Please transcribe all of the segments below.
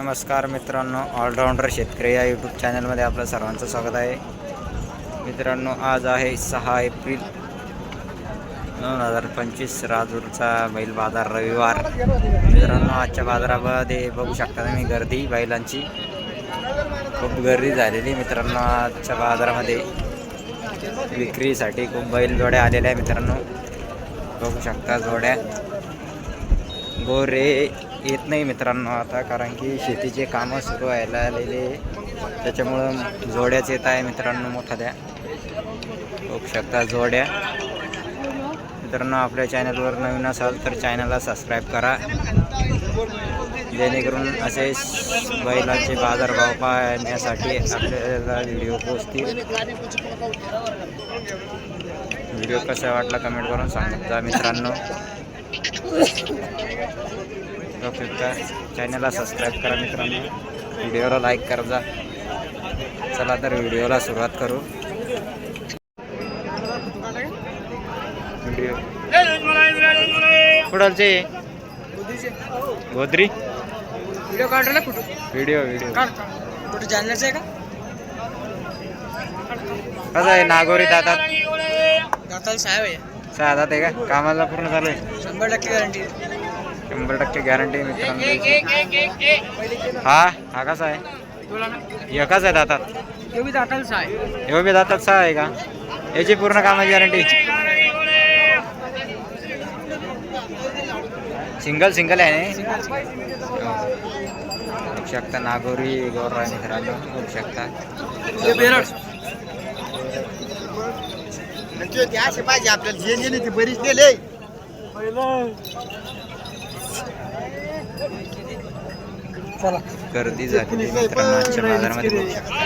नमस्कार मित्रांनो ऑलराऊंडर शेतकरी या यूट्यूब चॅनलमध्ये आपलं सर्वांचं स्वागत आहे. मित्रांनो आज आहे सहा एप्रिल दोन हजार पंचवीस राजूरचा बैल बाजार रविवार. मित्रांनो आजच्या बाजारामध्ये बघू शकता तुम्ही गर्दी बैलांची. खूप गर्दी झालेली मित्रांनो आजच्या बाजारामध्ये. विक्रीसाठी खूप बैल जोड्या आलेल्या आहे मित्रांनो. बघू शकता जोड्या. गोरे येत नाही मित्रांनो आता कारण की शेतीचे कामं सुरू व्हायला आलेले त्याच्यामुळं जोड्याच येत आहे मित्रांनो मोठ्या बघू शकता जोड्या. मित्रांनो आपल्या चॅनलवर नवीन असाल तर चॅनलला सबस्क्राईब करा. जेणेकरून असे बैलांचे बाजारभाव पाहण्यासाठी आपल्याला व्हिडिओ पोचतील व्हिडिओ कसा वाटला कमेंट करून सांगा मित्रांनो. बघू शकता चॅनलला सबस्क्राईब करा मित्रांनो. व्हिडिओला लाईक करा जा. चला तर व्हिडिओला सुरुवात करू. व्हिडिओ कुणालचे गोदरी? व्हिडिओ काढला ना कुठं? व्हिडिओ व्हिडिओ काढ कुठं जालन्याचं आहे का? कसं आहे नागोरी दातात दाताल साहेब आहे. सहा दात आहे का? कामाला पूर्ण झालं शंभर टक्के गॅरंटी शंभर टक्के गॅरंटी मित्रांनो. हा हा कसा आहे एकच आहे दातात. हे बी दातात सहा आहे का? याची पूर्ण कामाची गॅरंटी सिंगल सिंगल आहे बघू शकता नागोरी गौरव आहे मित्रांनो बघू शकता. पाहिजे आपल्याला जे जे नाही ते बरीच चला गर्दी झाली मित्रांनो आजच्या बाजारामध्ये बघू शकता.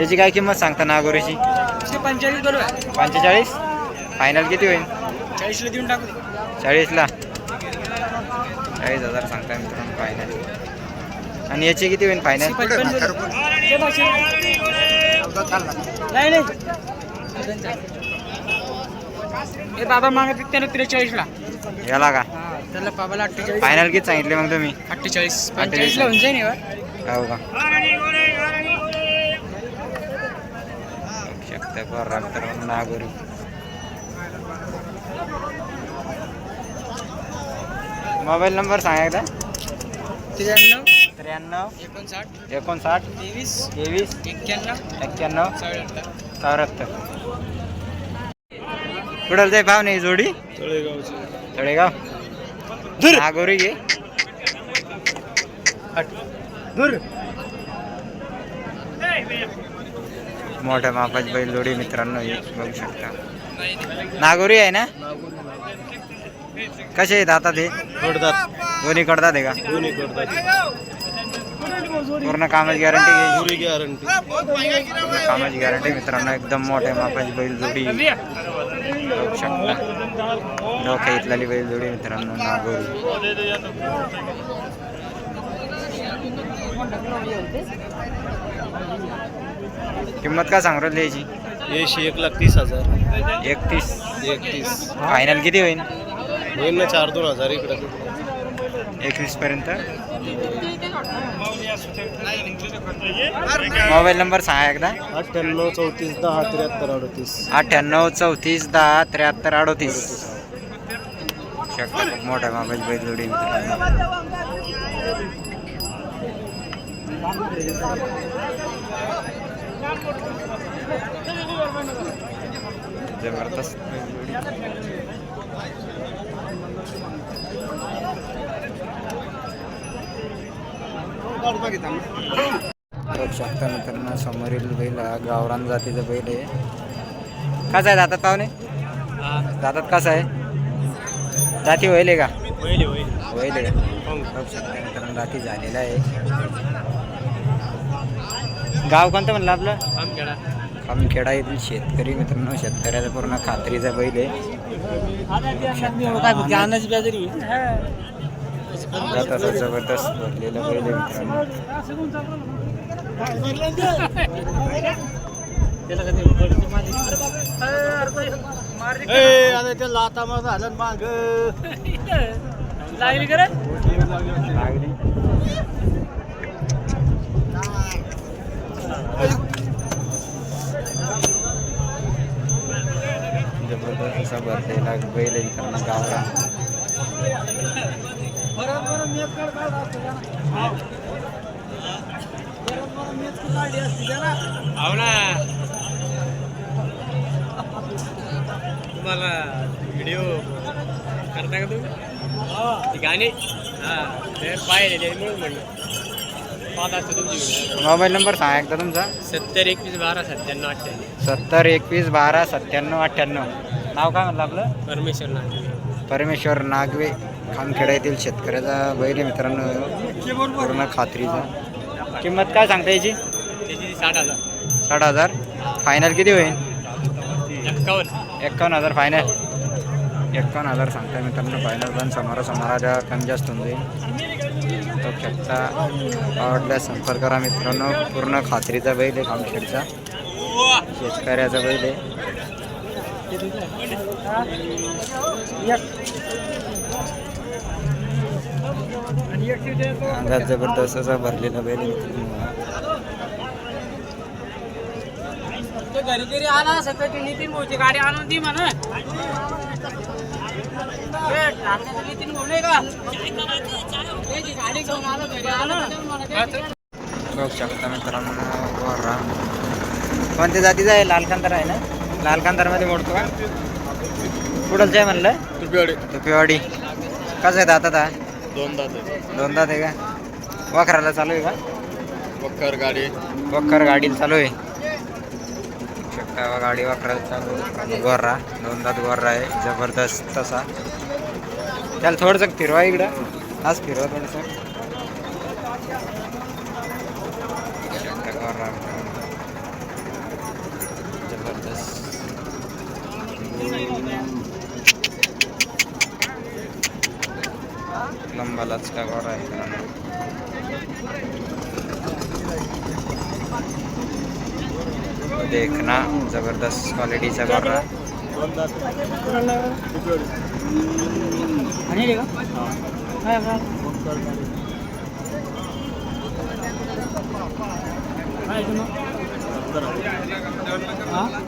याची काय किंमत सांगता नागोरीची? पंचेचाळीस? बरोबर पंचेचाळीस फायनल किती होईल? चाळीसला. देऊन टाकू चाळीसला चाळीस हजार सांगता मित्रांनो फायनल आणि याची किती होईल फायनल पचपन नाही नाही. हे बाबा मागत त्याला त्रेचाळीसला. याला का? हा त्याला बाबाला अठ्ठेचाळीस. फायनल किती सांगितले मग तुम्ही? अठ्ठेचाळीस. पंचेचाळीसला होऊन जाईल बा हो का? नागोरी. मोबाईल नंबर सांगा एकदा. त्र्याण्णव. त्र्याण्णव. एकोणसाठ. एकोणसाठ. तेवीस. तेवीस. एक्क्याण्णव. एक्क्याण्णव. चौऱ्याहत्तर. चौऱ्याहत्तर. कुठं जाय पाव नाही जोडी तळेगाव? नागोरी घे. मोठ्या मापाची बैल जोडी मित्रांनो ही बघू शकता. नागोरी आहे ना? कसे आहेत आता ते? कडतात दोन्ही कडतात आहे का? दोन्ही कडतात पूर्ण कामाची गॅरंटी गॅरंटी पूर्ण कामाची गॅरंटी मित्रांनो एकदम मोठ्या मापाची बैल जोडी. डोक्या इथली बैल जोडी मित्रांनो नागोरी. किंमत काय सांगू राहिली याची? एकशे एक लाख तीस हजार. एकतीस. एकतीस. फायनल किती होईल होईल ना चार दोन हजार इकडे. एकवीस पर्यंत? मोबाईल नंबर सांगा एकदा. अठ्ठ्याण्णव चौतीस दहा त्र्याहत्तर अडतीस. अठ्ठ्याण्णव चौतीस दहा त्र्याहत्तर अडोतीस. शकता मोठा मोबाईल बैल जोडी जबरदस्त बैल जोडी बघू शकता मित्रांनो समोरील बैल हा गावरान जातीचा बैल आहे. कसा आहे दातात पाहुणे? दातात कसा आहे? जाती होईल आहे का? होईल का बघू शकता मित्रांनो जाती झालेला आहे. गाव कोणतं म्हणलं आपलं? खामखेडा. येथील शेतकरी मित्रांनो शेतकऱ्याचा पूर्ण खात्रीचा बैल आहे. दाताचा जबरदस्त भरलेला बैल मित्रांनो. लाता मग झालं माग. लागली का रे? लागली. जबरदस्त असा भरलेला बैल गावरा हो ना. तुम्हाला व्हिडिओ करता का तुम्ही? गाणी? हा ते पाहिले म्हणून म्हणलं. पाहत असतो तुमची मोबाईल नंबर सांगा एकदा तुमचा. सत्तर एकवीस बारा सत्त्याण्णव अठ्ठ्याण्णव. सत्तर एकवीस बारा सत्त्याण्णव अठ्ठ्याण्णव. नाव काय म्हणलं आपलं? परमेश्वर नागवे परमेश्वर नागवे खामखेडा येथील शेतकऱ्याचा बैल आहे मित्रांनो. पूर्ण खात्रीचा. किंमत काय सांगता याची? साठ हजार. साठ हजार. फायनल किती होईल? एक्कावन्न एक्कावन्न हजार फायनल एक्कावन्न हजार सांगताय मित्रांनो. फायनल पण समोरासमोराच्या कमी जास्त होऊन जाईल. तो शकता आवडल्यास संपर्क करा मित्रांनो. पूर्ण खात्रीचा बैल आहे खामखेडचा शेतकऱ्याचा बैल आहे. अंगात जबरदस्त असा भरलेला बैल ते घरी घरी आला सकाळची नितीन भाऊची गाडी आणून दी म्हणा. नितीन भाऊ नाही का? त्याची गाडी घेऊन आलो घरी आलो बघू शकता मित्रांनो गोरा कोणत्या जातीचा आहे? लाल कांतार आहे ना? लाल कांतारमध्ये मोडतो का? कुठलचं आहे म्हणलं? तुपेवाडी कसं आहे दातात हा दोन दात दोन दात आहे का? वखराला चालू आहे का? वक्कर गाडी. वखर गाडीला चालू आहे. शकता गाडी वखराला चालू आहे. गोरा दोन दात गोरा आहे. जबरदस्त तसा. त्याला थोडंसं फिरवा इकडं. आज फिरवा थोडंसं. जबरदस्त. लंबालाच का गोरा आहे. देखना जबरदस्त क्वालिटीचा गोरा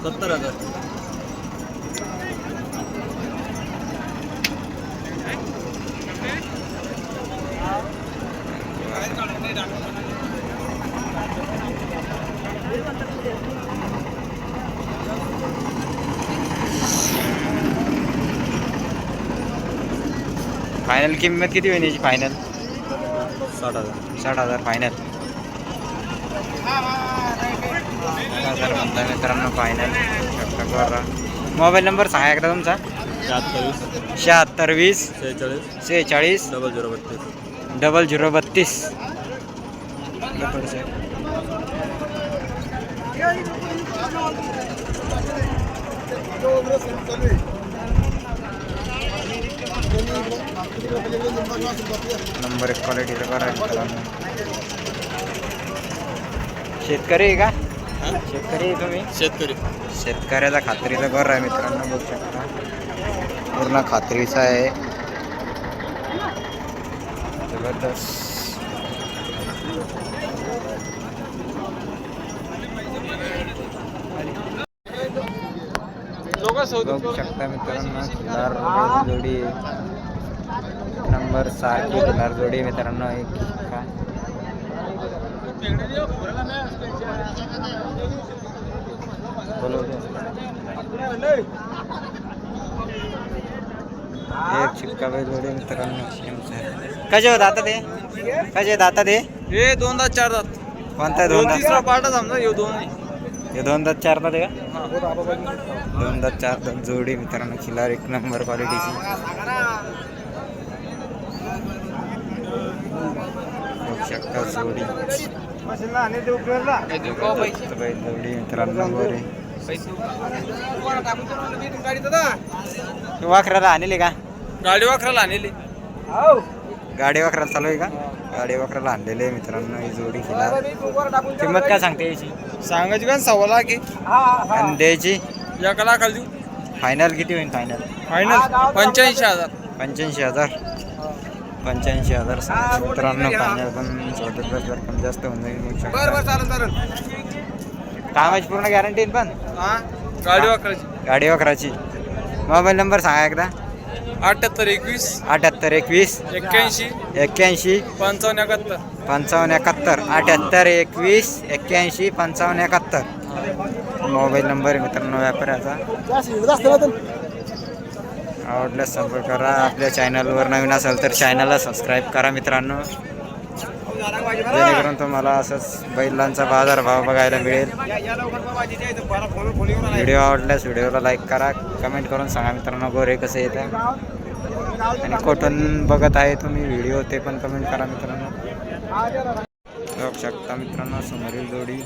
सत्तर हजार. फायनल किंमत किती होईल याची फायनल साठ हजार. साठ हजार फायनल हजार म्हणता मित्रांनो फायनल मोबाईल नंबर सांगा एकदा तुमचा. शहात्तर शहात्तर वीस. सेहेचाळीस सेहेचाळीस डबल झिरो बत्तीस. डबल झिरो बत्तीस. नंबर एक क्वालिटीचा शेतकरी आहे का? शेतकरी आहे तुम्ही? शेतकरी. शेतकऱ्याचा खात्रीचा घर आहे मित्रांनो बघू शकता. पूर्ण खात्रीचा आहे. जबरदस्त. बघू शकता मित्रांनो खिलार जोडी. नंबर सारखी खिलार जोडी मित्रांनो एक का बोलवतो. एक चिपका बैल जोडी मित्रांनो कसे होत आता ते? कसे दाता ते? हे दोन दात चार दात कोणता दोन तिसरा पार्ट समजा हे दोन हे दोन दात चार दात आहे का? दोन दात चार दात जोडी मित्रांनो खिलार एक नंबर क्वालिटीची बघू शकता जोडी. जोडी मित्रांनो बरे वाखराला आणले का? गाडी वाखराला आणली. गाडी वाखराला चालू आहे का? गाडी वाखराला आणलेले आहे मित्रांनो ही जोडी खिलार किंमत काय सांगते याची? सांगायची का? सव्वा लाख आहे. आणि द्यायची? एका लाखाला देऊ. फायनल किती होईल फायनल फायनल पंच्याऐंशी हजार. पंच्याऐंशी हजार? पंच्याऐंशी हजार सांगतो मित्रांनो फायनल पण जर कमी जास्त होऊन जाईल कामाची पूर्ण गॅरंटी पण? गाडी वाकरायची गाडी वगैरेची मोबाईल नंबर सांगा एकदा. अठ्याहत्तर एकवीस. अठ्याहत्तर एकवीस. एक्क्याऐंशी. एक्क्याऐंशी. पंचावन्न एकाहत्तर. पंचावन्न एकाहत्तर. अठ्याहत्तर एकवीस. एक्क्याऐंशी पंचावन्न एकाहत्तर. मोबाईल नंबर मित्रांनो व्यापाऱ्याचा. आवडल्यास संपर्क करा. आपल्या चॅनलवर नवीन असेल तर चॅनलला सबस्क्राईब करा मित्रांनो. जेणेकरून तुम्हाला असंच बैलांचा बाजारभाव बघायला मिळेल. व्हिडिओ आवडल्यास व्हिडिओला लाईक करा कमेंट करून सांगा मित्रांनो गोरे कसे येतं आणि कुठून बघत आहे तुम्ही व्हिडिओ ते पण कमेंट करा मित्रांनो. बघू शकता मित्रांनो समोरील जोडी.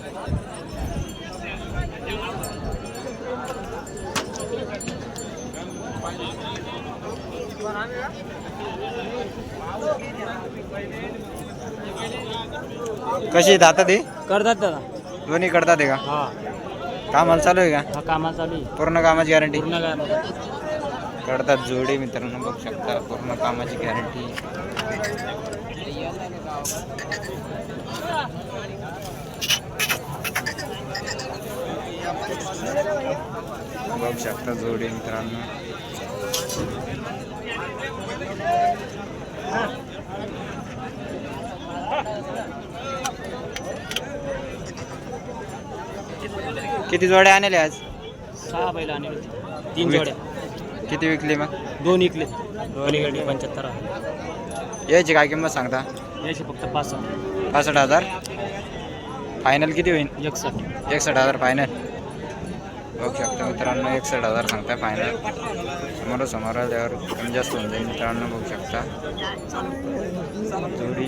कशी आता ते? करतात दादा. दोन्ही करतात आहे का? हा. कामाला चालू आहे का? हा कामाला चालू आहे. पूर्ण कामाची गॅरंटी पूर्ण काय करतात जोडी मित्रांनो बघू शकता. पूर्ण कामाची गॅरंटी बघू शकता जोडी मित्रांनो. किती जोड्या आणले आज? सहा बैल आणि तीन जोड्या. किती विकली मग? दोन इकले पलीकडे पंच्याहत्तर आहे. यायची काय किंमत सांगता? याचे फक्त पाच सहा पासष्ट हजार? फायनल किती होईल एकसष्ट. एकसष्ट हजार फायनल बघू शकता मित्रांनो एकसष्ट हजार सांगता फायनल समोर समोर आल्यावर कमी जास्त होऊन जाईल मित्रांनो बघू शकता. जोडी.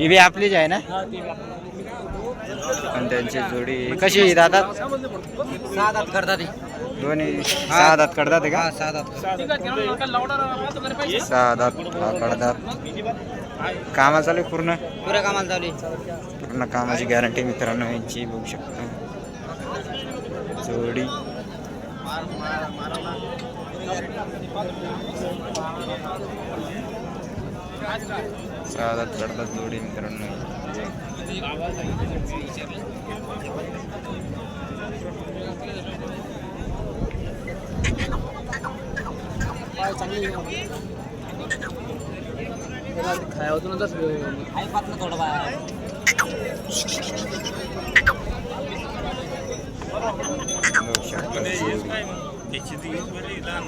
ही बी आपलीच आहे ना? पण त्यांची जोडी कशी सहा दात करतात दोन्ही सहा दात कडतात का? सहा दात कडतात कामा चालू पूर्ण? पुऱ्या कामाला चालू. पूर्ण कामाची गॅरंटी मित्रांनो यांची बघू शकता. जोडी. साधात करतात जोडी मित्रांनो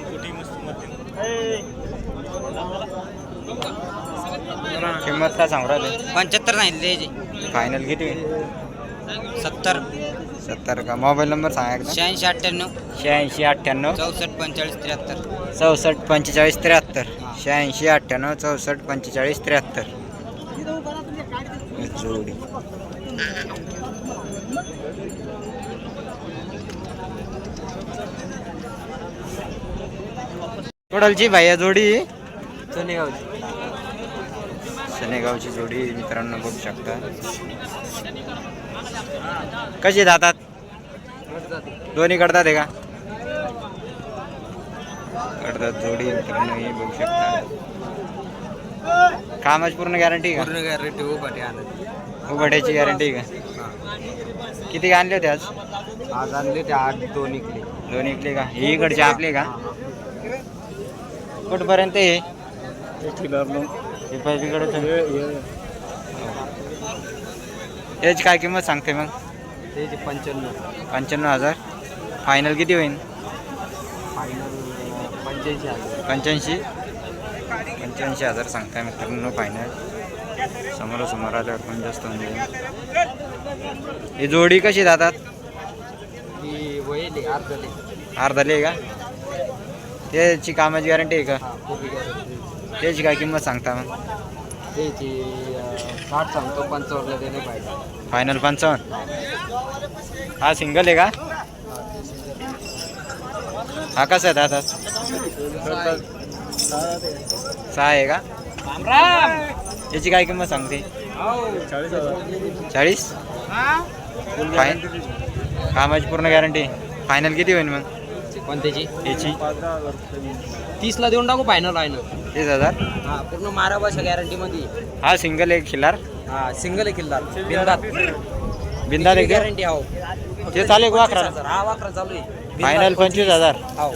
बघू मस्त जोडी. किंमत काय सांगू राहिले? पंच्याहत्तर सांगितले याचे. फायनल किती होईल? सत्तर. सत्तर का? मोबाईल नंबर सांगा एकदा. शहाऐंशी अठ्ठ्याण्णव. शहाऐंशी अठ्ठ्याण्णव. चौसष्ट पंचेचाळीस त्र्याहत्तर. चौसष्ट पंचेचाळीस त्र्याहत्तर. शहाऐंशी अठ्ठ्याण्णव चौसष्ट पंचेचाळीस त्र्याहत्तर. जोडी. कोडलची भैया जोडी. शनेगावची जोडी मित्रांनो बघू शकता. कशी जातात दोन्ही करतात आहे का? करतात जोडी मित्रांनो ही बघू शकता. कामाची पूर्ण गॅरंटी का? पूर्ण गॅरंटी उभाटी आणत. उघड्याची गॅरंटी का? किती आणले होते आज? आज आणले ते आठ दोन इकले. दोन इकले का? ही इकडचे आपले का? कुठपर्यंत हे? हे याची काय किंमत सांगते मग? त्याचे पंच्याण्णव. पंच्याण्णव हजार. फायनल किती होईल फायनल पंच्याऐंशी हजार. पंच्याऐंशी? पंच्याऐंशी हजार सांगताय मित्रांनो फायनल समोरासमोर आल्यावर पण जास्त होऊन जाईल. ही जोडी कशी जातात ही वयले अर्धले. अर्धाले का? त्याची कामाची गॅरंटी आहे का? त्याची काय किंमत सांगता मग? त्याची साठ सांगतो पंचावन्नला देणे पाहिजे फायनल पंचावन्न? हा सिंगल आहे का? हा कसा आहे दादा? सहा आहे का? याची काय किंमत सांगते? चाळीस? फाईन कामाची पूर्ण गॅरंटी फायनल किती होईल मग? कोणत्याची याची. तीसला देऊन टाकू फायनल आहे ना. तीस हजार. हा पूर्ण मारा भाषा गॅरंटी मध्ये. हा सिंगल एक खिल्लार हा सिंगल किल्ला बिंदात. बिंदा देखील गॅरंटी हो. ते चालू आहे का वाखरा? हा वाखरा चालू आहे. फायनल पंचवीस. हजार. हो.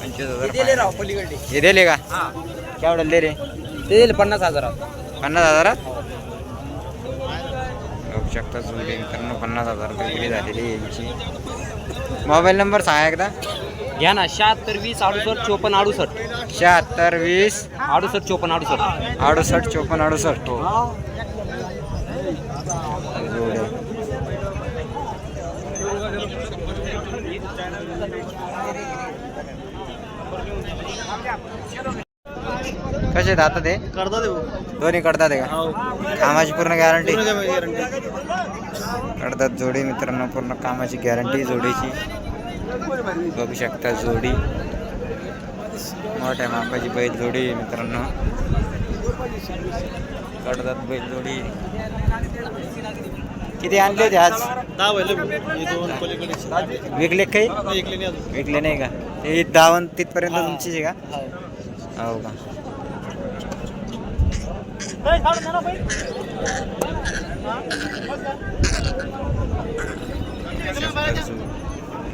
पंचवीस दिले हजार राव पलीकडे हे दिले का? हा. केवढं दे रे ते दिले पन्नास हजारात पन्नास हजारात बघू शकता जुळले मित्रांनो पन्नास हजार रुपये विक्री झालेली आहे यांची. मोबाईल नंबर सांगा एकदा. घ्या ना शहात्तर वीस अडुसष्ट चोपन्न अडुसष्ट. शहात्तर वीस अडुसष्ट चोपन्न अडुसष्ट. अडुसष्ट चोपन्न अडुसष्ट. हो जोडे. कसे आता ते. करता देऊ दोन्ही करतात आहे हो. का कामाची पूर्ण गॅरंटी करतात जोडी मित्रांनो पूर्ण कामाची गॅरंटी जोडीची. बघू शकता जोडी. मोठ्या मापाची बैल जोडी मित्रांनो. करतात बैल जोडी. किती आणले होते आज? हे विकले काही? विकले नाही का? ते दावण तिथपर्यंत तुमचीच आहे का? हो का?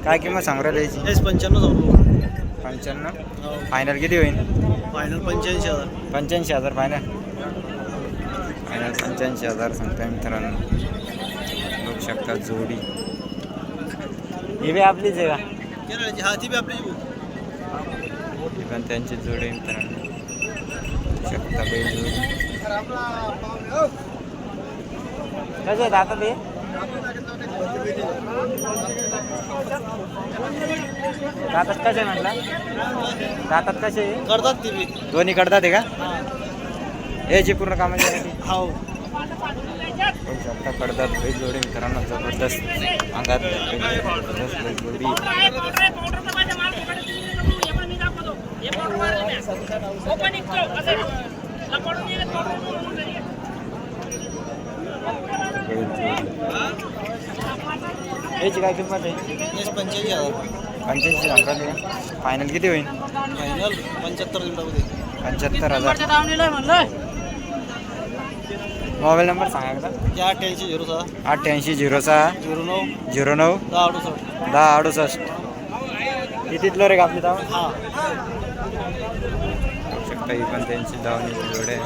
काय किंमत सांगू राहिली याची? पंच्याण्णव जाऊ पंच्याण्णव? फायनल किती होईल? फायनल पंच्याऐंशी हजार. पंच्याऐंशी हजार फायनल फायनल पंच्याऐंशी हजार सांगताय मित्रांनो. बघू शकता जोडी. ही बी आपलीच आहे का? केरळची. हा ती बी आपली ही पण त्यांची जोडी आहे मित्रांनो. शकता बैल जोडी. कसं आता ते? दातात कसे म्हटलं दातात कसे करतात ती बी. दोन्ही करतात आहे का? याची पूर्ण कामाची गॅरंटी हो. शकता बैल जोडी मित्रांनो जबरदस्त. अंगात जबरदस्त बैल जोडी. याची काय किंमत आहे? पंच्याऐंशी हजार. पंच्याऐंशी सांगतात फायनल किती होईल? फायनल पंच्याहत्तर मिनिटामध्ये पंच्याहत्तर हजार. मोबाईल नंबर सांगा एकदा. या अठ्ठ्याऐंशी झिरो सहा. अठ्ठ्याऐंशी झिरो सहा. झिरो नऊ. झिरो नऊ. दहा अडुसष्ट. दहा अडुसष्ट. कितीतलं रे आपली धाव हा. शकता ही पण त्यांची धावण्याची जोड आहे.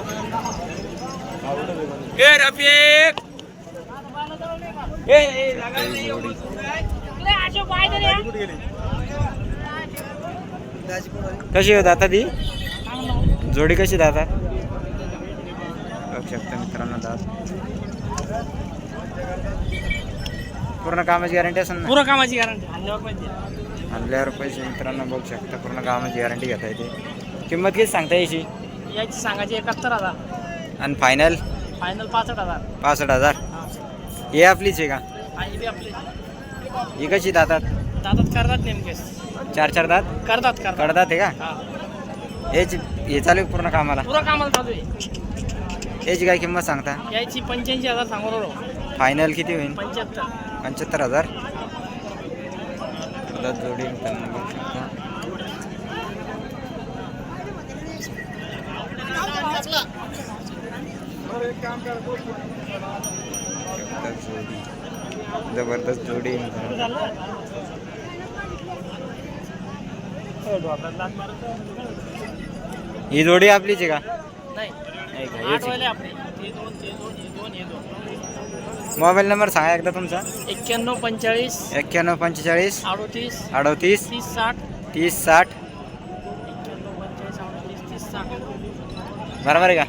कशी होत आता ती? जोडी कशी दातात बघू शकता मित्रांनो दात. पूर्ण कामाची गॅरंटी असेल ना? पुरं कामाची गॅरंटी. आणल्यावर पैसे मित्रांनो बघू शकता पूर्ण कामाची गॅरंटी घेता येते. किंमत किती सांगता याची याची सांगायची एकाहत्तर हजार. आणि फायनल फायनल पासष्ट हजार. पासष्ट हजार. हे आपलीच आहे का? आणि बी आपले. ही कशी दातात? दातात करतात नेमकेच चार चार दात? करतात करतात. कडदात आहे का? हा. याची हे चालू आहे पूर्ण कामाला? पुरं कामाला चालू आहे. याची काय किंमत सांगता? याची पंच्याऐंशी हजार सांगू राहिलो. फायनल किती होईल? पंच्याहत्तर. पंच्याहत्तर हजार? जोडी मित्रांनो बघू शकता. शकता जोडी. जबरदस्त जोडी. ही जोडी आपलीच आहे का? मोबाईल नंबर सांगा एकदा तुमचा. एक्क्याण्णव पंचेचाळीस. एक्क्याण्णव पंचेचाळीस. अडोतीस. अडतीस. तीस साठ. तीस साठ. बरोबर आहे का?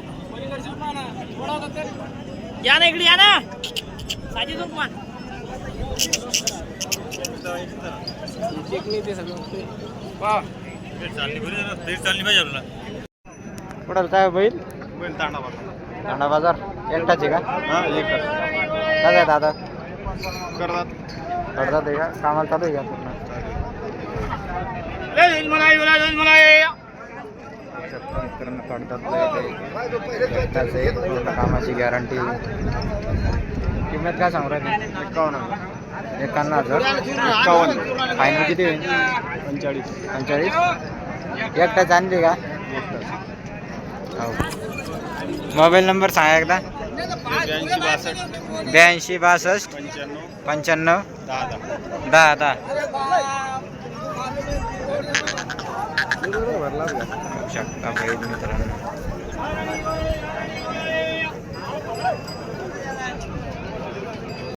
या ना इकडे या ना. साजी तुमान कुठं काय बैल? तांडा बाजार. एकटाच आहे का? काय आहे दादा? करतात. कडदात आहे का? कामाला चालू आहे का पूर्ण? कामाची गॅरंटी किंमत काय सांगू राहिली? एकावन्न एकावन्न हजार. एकावन्न. फायनल किती होईल? पंचेचाळीस. पंचेचाळीस? एकटाच आणली का? हो. मोबाईल नंबर सांगा एकदा. ब्याऐंशी बासष्ट. ब्याऐंशी बासष्ट पंच्याण्णव. दहा दहा. दहा दहा बघू शकता मित्रांनो.